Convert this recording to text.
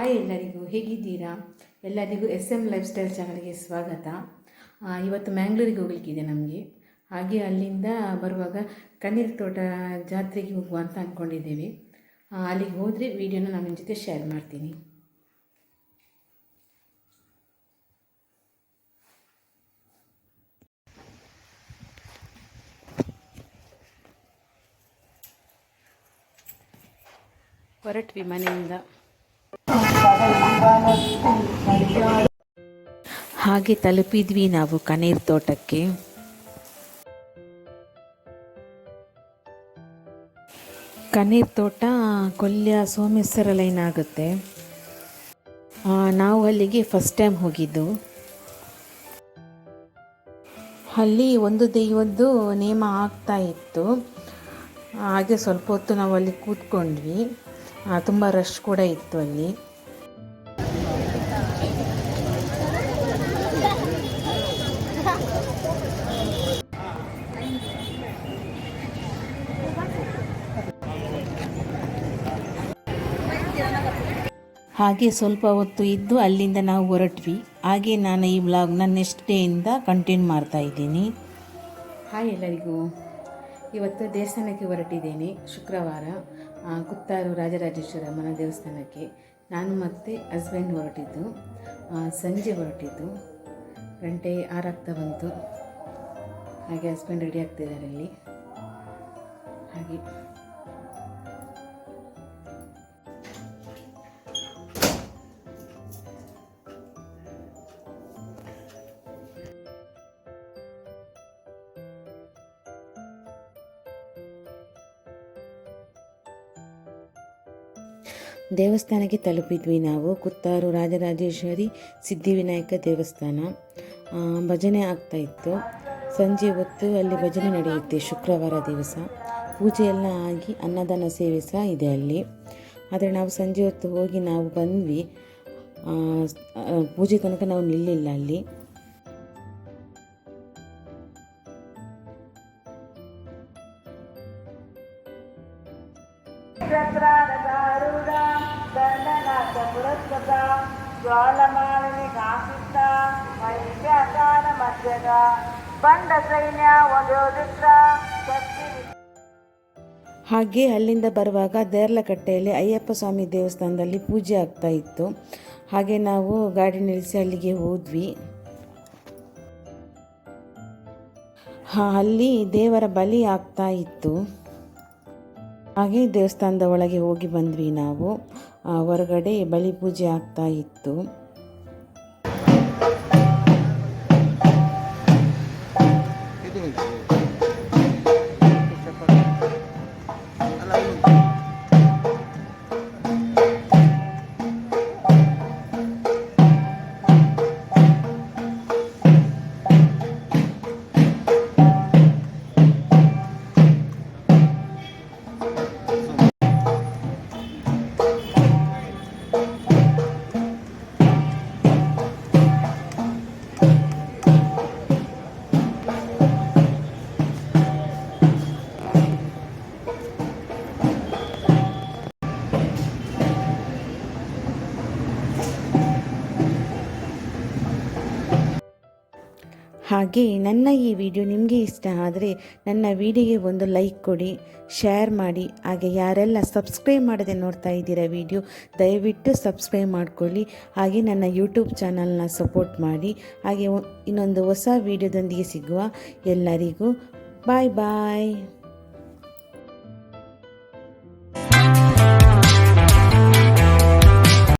Hi ಎಲ್ಲರಿಗೂ ಹೇಗಿದ್ದೀರಾ? ಎಲ್ಲರಿಗೂ ಎಸ್ ಎಂ ಲೈಫ್ ಸ್ಟೈಲ್ ಚಾನಲ್ಗೆ ಸ್ವಾಗತ. ಇವತ್ತು ಮ್ಯಾಂಗ್ಳೂರಿಗೆ ಹೋಗ್ಲಿಕ್ಕಿದೆ ನಮಗೆ. ಹಾಗೆ ಅಲ್ಲಿಂದ ಬರುವಾಗ ಕಣ್ಣೀರು ತೋಟ ಜಾತ್ರೆಗೆ ಹೋಗುವ ಅಂತ ಅಂದ್ಕೊಂಡಿದ್ದೇವೆ ಅಲ್ಲಿಗೆ ಹೋದರೆ ವೀಡಿಯೋನ ನಾನು ನಿಮ್ಮ ಜೊತೆ ಶೇರ್ ಮಾಡ್ತೀನಿ. ಹೊರಟ್ವಿ ಮನೆಯಿಂದ ಹಾಗೆ ತಲುಪಿದ್ವಿ ನಾವು ಕಣ್ಣೀರ್ ತೋಟಕ್ಕೆ. ಕಣ್ಣೀರ್ ತೋಟ ಕೊಲ್ಯ ಸೋಮೇಶ್ವರ ಲೈನ್ ಆಗುತ್ತೆ. ನಾವು ಅಲ್ಲಿಗೆ ಫಸ್ಟ್ ಟೈಮ್ ಹೋಗಿದ್ದು. ಅಲ್ಲಿ ಒಂದು ದೈವದ್ದು ನೇಮ ಆಗ್ತಾ ಇತ್ತು. ಹಾಗೆ ಸ್ವಲ್ಪ ಹೊತ್ತು ನಾವು ಅಲ್ಲಿ ಕೂತ್ಕೊಂಡ್ವಿ. ತುಂಬ ರಶ್ ಕೂಡ ಇತ್ತು ಅಲ್ಲಿ. ಹಾಗೆ ಸ್ವಲ್ಪ ಹೊತ್ತು ಇದ್ದು ಅಲ್ಲಿಂದ ನಾವು ಹೊರಟ್ವಿ. ಹಾಗೆ ನಾನು ಈ ಬ್ಲಾಗ್ನ ನೆಕ್ಸ್ಟ್ ಡೇಯಿಂದ ಕಂಟಿನ್ಯೂ ಮಾಡ್ತಾ ಇದ್ದೀನಿ. ಹಾಯ್ ಎಲ್ಲರಿಗೂ. ಇವತ್ತು ದೇವಸ್ಥಾನಕ್ಕೆ ಹೊರಟಿದ್ದೇನೆ ಶುಕ್ರವಾರ ಕುತ್ತಾರು ರಾಜರಾಜೇಶ್ವರ ಅಮ್ಮನ ದೇವಸ್ಥಾನಕ್ಕೆ. ನಾನು ಮತ್ತು ಹಸ್ಬೆಂಡ್ ಹೊರಟಿದ್ದು ಸಂಜೆ ಹೊರಟಿದ್ದು. ಗಂಟೆ ಆರಾಗ್ತಾ ಬಂತು. ಹಾಗೆ ಹಸ್ಬೆಂಡ್ ರೆಡಿ ಆಗ್ತಿದ್ದಾರೆ ಇಲ್ಲಿ. ಹಾಗೆ. ದೇವಸ್ಥಾನಕ್ಕೆ ತಲುಪಿದ್ವಿ ನಾವು. ಕುತ್ತಾರು ರಾಜರಾಜೇಶ್ವರಿ ಸಿದ್ಧಿವಿನಾಯಕ ದೇವಸ್ಥಾನ. ಭಜನೆ ಆಗ್ತಾ ಇತ್ತು. ಸಂಜೆ ಹೊತ್ತು ಅಲ್ಲಿ ಭಜನೆ ನಡೆಯುತ್ತೆ, ಶುಕ್ರವಾರ ದಿವಸ. ಪೂಜೆ ಆಗಿ ಅನ್ನದಾನ ಸೇವೆ ಸಹ ಇದೆ ಅಲ್ಲಿ. ಆದರೆ ನಾವು ಸಂಜೆ ಹೊತ್ತು ಹೋಗಿ ನಾವು ಬಂದ್ವಿ. ಪೂಜೆ ತನಕ ನಾವು ನಿಲ್ಲಿಲ್ಲ ಅಲ್ಲಿ. ದಂಡನಾಥ ಪುರಸ್ಕೃತ ಜ್ವಾಲಮಾಲಿನಿ ಮಧ್ಯದ, ಬಂಡ ಸೈನ್ಯ ಹಾಗೆ ಅಲ್ಲಿಂದ ಬರುವಾಗ ದೇರ್ಲಕಟ್ಟೆಯಲ್ಲಿ ಅಯ್ಯಪ್ಪ ಸ್ವಾಮಿ ದೇವಸ್ಥಾನದಲ್ಲಿ ಪೂಜೆ ಆಗ್ತಾ ಇತ್ತು. ಹಾಗೆ ನಾವು ಗಾಡಿ ನಿಲ್ಲಿಸಿ ಅಲ್ಲಿಗೆ ಹೋದ್ವಿ. ಹಾ, ಅಲ್ಲಿ ದೇವರ ಬಲಿ ಆಗ್ತಾ ಇತ್ತು. ಹಾಗೆ ದೇವಸ್ಥಾನದ ಒಳಗೆ ಹೋಗಿ ಬಂದ್ವಿ ನಾವು. ಹೊರಗಡೆ ಬಲಿ ಪೂಜೆ ಆಗ್ತಾ ಇತ್ತು. ಹಾಗೆ ನನ್ನ ಈ ವಿಡಿಯೋ ನಿಮಗೆ ಇಷ್ಟ ಆದರೆ ನನ್ನ ವಿಡಿಯೋಗೆ ಒಂದು ಲೈಕ್ ಕೊಡಿ, ಶೇರ್ ಮಾಡಿ. ಹಾಗೆ ಯಾರೆಲ್ಲ ಸಬ್ಸ್ಕ್ರೈಬ್ ಮಾಡದೆ ನೋಡ್ತಾ ಇದ್ದೀರಾ ವಿಡಿಯೋ, ದಯವಿಟ್ಟು ಸಬ್ಸ್ಕ್ರೈಬ್ ಮಾಡ್ಕೊಳ್ಳಿ. ಹಾಗೆ ನನ್ನ ಯೂಟ್ಯೂಬ್ ಚಾನಲ್ನ ಸಪೋರ್ಟ್ ಮಾಡಿ. ಹಾಗೆ ಇನ್ನೊಂದು ಹೊಸ ವಿಡಿಯೋದೊಂದಿಗೆ ಸಿಗುವ ಎಲ್ಲರಿಗೂ ಬಾಯ್ ಬಾಯ್.